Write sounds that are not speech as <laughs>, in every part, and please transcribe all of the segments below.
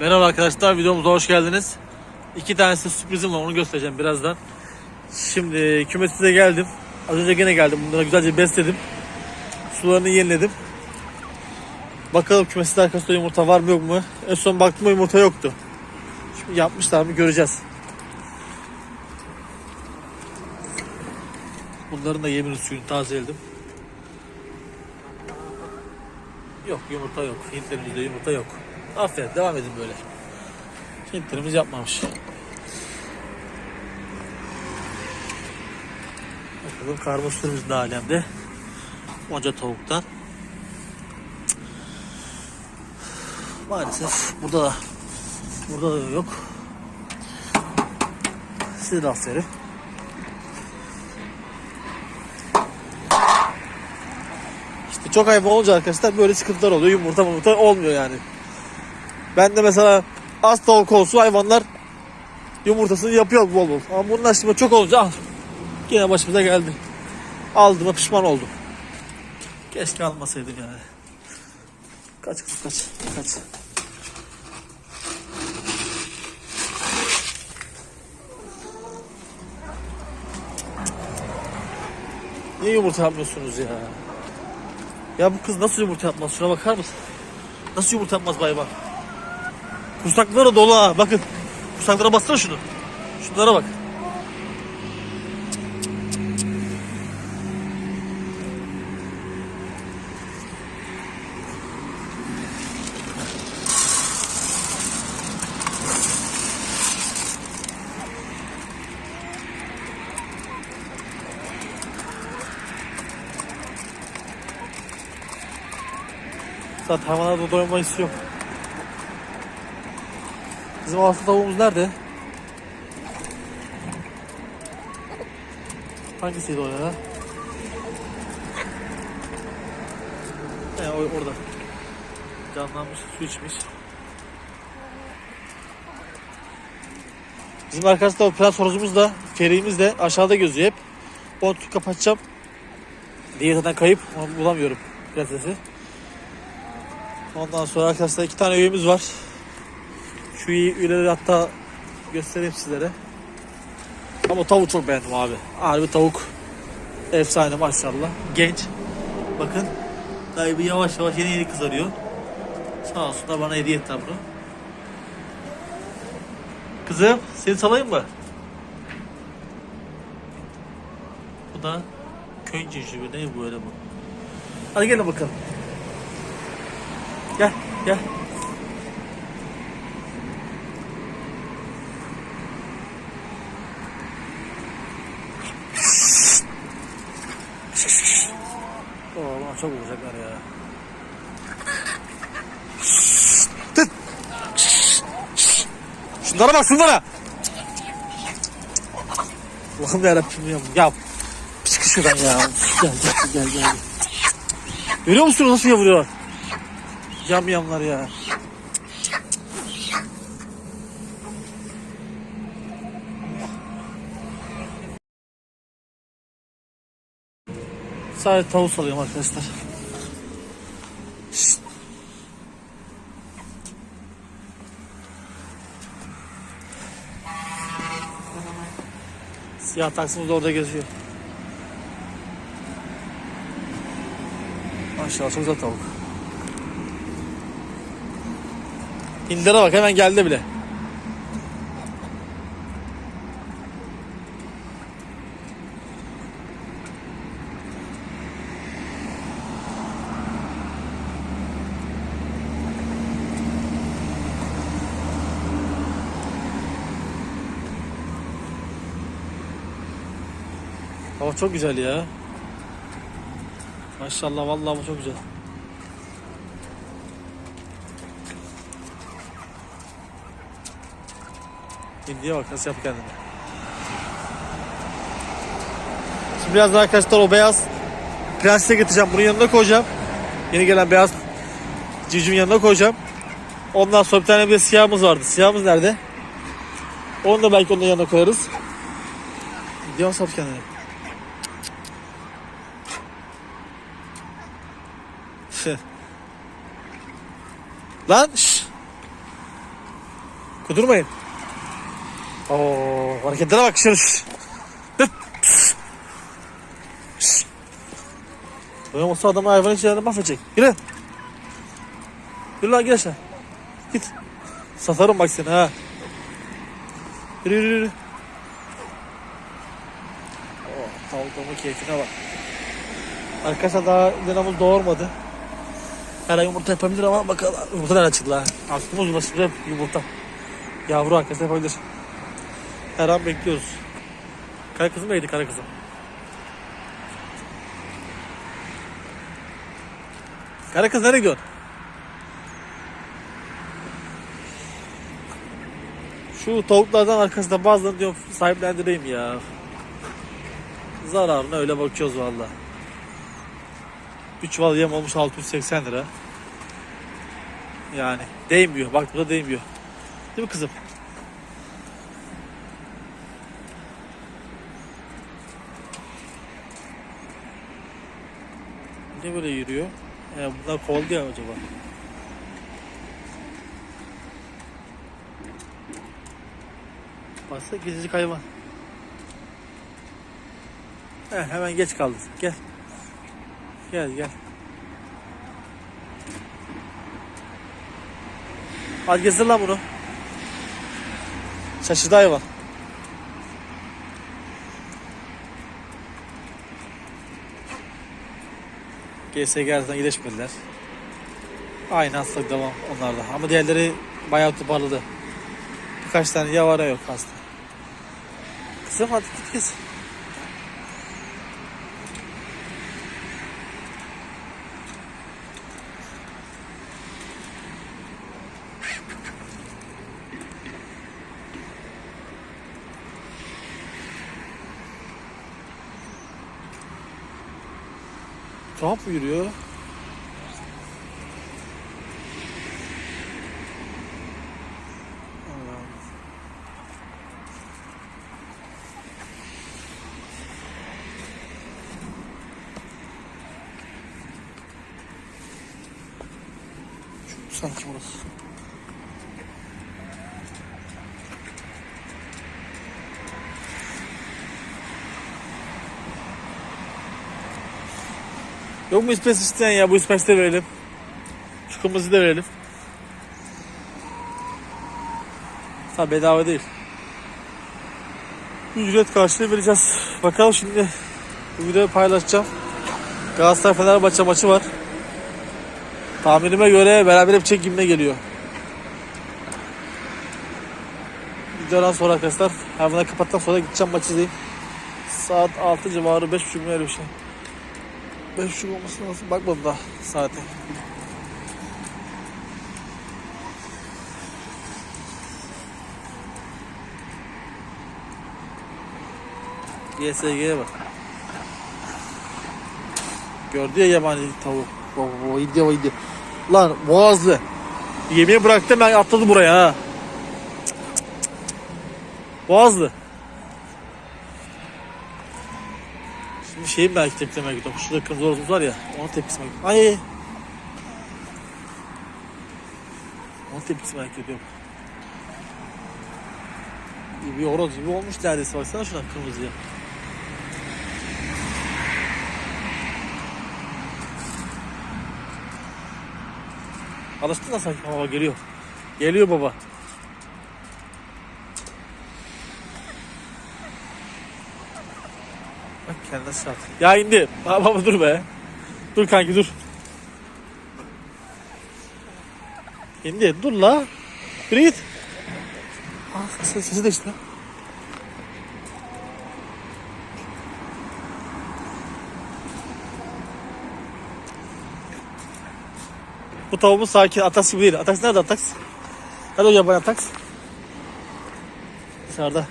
Merhaba arkadaşlar videomuza hoş geldiniz. İki tanesi sürprizim var onu göstereceğim birazdan. Şimdi kümesimize geldim. Az önce gene geldim. Bunları güzelce besledim. Sularını yeniledim. Bakalım kümesinde arkasında yumurta var mı yok mu? En son baktığımda yumurta yoktu. Şimdi yapmışlar mı göreceğiz. Bunların da yemini suyunu tazeledim. Yok yumurta yok. Hintlerimizde yumurta yok. Aferin devam edin böyle. Hintlerimiz yapmamış. Bakalım karmosturumuz ne alemde. Onca tavuktan. Maalesef burada da burada da yok. Size de aferin. İşte çok hayvan olunca arkadaşlar böyle sıkıntılar oluyor. Yumurta yumurta olmuyor yani. Ben de mesela az tavuk olsun hayvanlar yumurtasını yapıyor bol bol. Ama bunun aslında çok olunca al. Yine başımıza geldi. Aldığıma pişman oldum. Keşke almasaydım yani. Kaç kız kaç. Kaç. Niye yumurta yapmıyorsunuz ya? Ya bu kız nasıl yumurta yapmaz? Şuna bakar mısın? Nasıl yumurta yapmaz bay bak. Kursakları dolu ha. Bakın. Kursaklara bassana şunu. Şunlara bak. Zaten hayvanlarda doyma hissi yok. Bizim aslı tavuğumuz nerede? Hangisiydi o ya? He o orada. Canlanmış, su içmiş. Bizim arkadaşlar o prens da, feriğimiz de aşağıda gözüyor hep. Onu kapatacağım. Diye zaten kayıp, onu bulamıyorum prensesi. Ondan sonra arkadaşlar iki tane üyemiz var. Şu üyeleri hatta göstereyim sizlere. Ama tavuk çok beğendim abi. Harbi tavuk. Efsane maşallah. Genç. Bakın. Bir yavaş yavaş yeni yeni kızarıyor. Sağ olsun da bana hediye etti bunu. Kızım seni salayım mı? Bu da köy cinsi bir ne bu öyle bu. Hadi gelin bakalım. Gel gel. Oo, çok olacaklar ya. Tıt. Şunlara bak şunlara. Allah'ım yarabbim ya. Ya çıkış şuradan ya. Gel gel gel gel. Görüyor musun nasıl yavuruyorlar? Yam yamlar ya. Sadece tavuk salıyorum arkadaşlar. Siyah taksimiz orada geziyor. Maşallah çok güzel tavuk. Hindlere bak hemen geldi bile. Hava çok güzel ya. Maşallah vallahi bu çok güzel. Hindiye bak nasıl yapıyor kendini. Şimdi biraz daha arkadaşlar o beyaz prensese getireceğim. Bunun yanına koyacağım. Yeni gelen beyaz civcivin yanına koyacağım. Ondan sonra bir tane bir siyahımız vardı. Siyahımız nerede? Onu da belki onun yanına koyarız. Gidiyor sap kendini. Lan şş. Kudurmayın. Oo, hareketlere bak. Şş. Böyle olsa adamı hayvanın içlerinde mahvedecek. Yürü. Yürü lan gel aşağı. Git. Satarım bak seni ha. Yürü yürü yürü. Oh, tavuğumun keyfine bak. Arkadaşlar daha dinamız doğurmadı. Her ay yumurta yapabilir ama bakalım yumurta nereden çıktı lan? Aklımız ulaştı hep yumurta. Yavru arkadaşlar yapabilir. Her an bekliyoruz. Kara kızım neydi kara kızım? Kara kız nereye gidiyorsun? Şu tavuklardan arkasında bazılarını diyorum sahiplendireyim ya. Zararına öyle bakıyoruz valla. Bir çuval yem olmuş 680 lira. Yani değmiyor. Bak burada değmiyor. Değil mi kızım? Ne böyle yürüyor? Ya bunlar kovalıyor mu acaba? Baksana gezici hayvan. He, hemen geç kaldın. Gel. Gel gel. Hadi gezdir lan bunu. Şaşırdı hayvan. GSG'den iyileşmediler. Aynı hastalık devam onlarda. Ama diğerleri bayağı toparladı. Birkaç tane yavara yok hasta. Kızım hadi git kız. Tuhaf mı yürüyor? Şu sanki burası. Yok mu ispes isteyen ya? Bu ispesi de verelim. Şu kırmızıyı da verelim. Tabi bedava değil. Ücret karşılığı vereceğiz. Bakalım şimdi bu videoyu paylaşacağım. Galatasaray Fenerbahçe maçı var. Tahminime göre beraber bir çekimine geliyor. Videodan sonra arkadaşlar hayvanları kapattıktan sonra gideceğim maçı izleyeyim. Saat 6 civarı 5.30 mu öyle bir şey. 5.30 olması lazım. Bakmadım daha saate. YSG'ye bak. Gördü ya yabani o indi o indi. Lan boğazlı. Yemeği bıraktım ben atladı buraya ha. Boğazlı. Şimdi şeyin belki tepkilemeye gidiyorum. Şurada kırmızı horozumuz var ya. Onun tepkisine gidiyorum. Ay. Onun tepkisine. İyi bir horoz gibi olmuş neredeyse. Baksana şuna kırmızıya. Alıştın da sanki baba geliyor. Geliyor baba. Bak. Ya indi. Baba, baba dur be. Dur kanki dur. İndi. Dur la. Yürü git. Aa, sesi, değişti lan. Bu tavuğumuz sakin. Ataks gibi değil. Ataks nerede Ataks? Nerede o yabani Ataks? Dışarıda.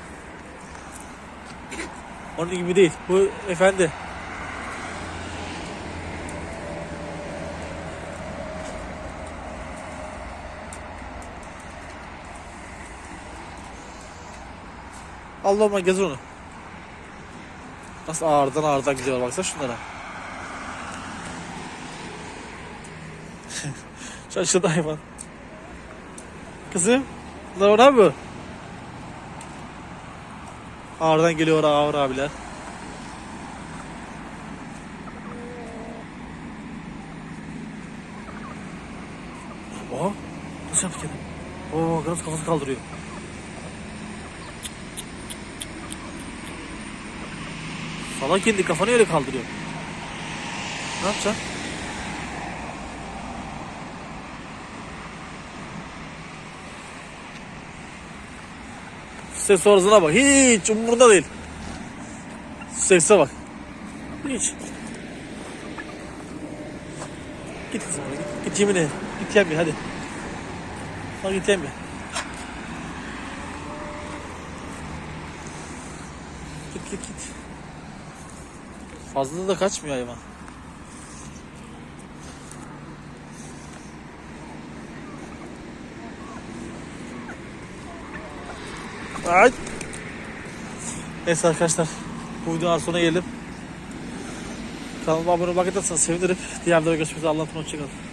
Onun gibi değil. Bu efendi. Allah'ıma gezer onu. Nasıl ağırdan ağırdan gidiyor baksana şunlara. <laughs> Şaşırdı hayvan. Kızım. Bunlar ona mı? Ağırdan geliyor ağır abiler. Oha. Nasıl yaptı kedi? Oo nasıl kafası kaldırıyor. Salak kendi kafanı öyle kaldırıyor. Ne yapacaksın? Ses sonrasına bak. Hiç umurunda değil. Sese bak. Hiç. Git kızım git. Git yemin et. Git yem ye hadi. Hadi git yem ye. Git git git. Fazla da kaçmıyor hayvan. Ay. Neyse arkadaşlar. Bu videonun sonuna geldim. Kanalıma abone olmayı sevinirim. Diğer videoda görüşmek üzere. Allah'a emanet olun.